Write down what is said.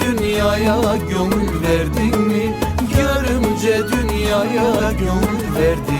dünyaya gönül verdin mi? Görümce dünyaya gönül verdin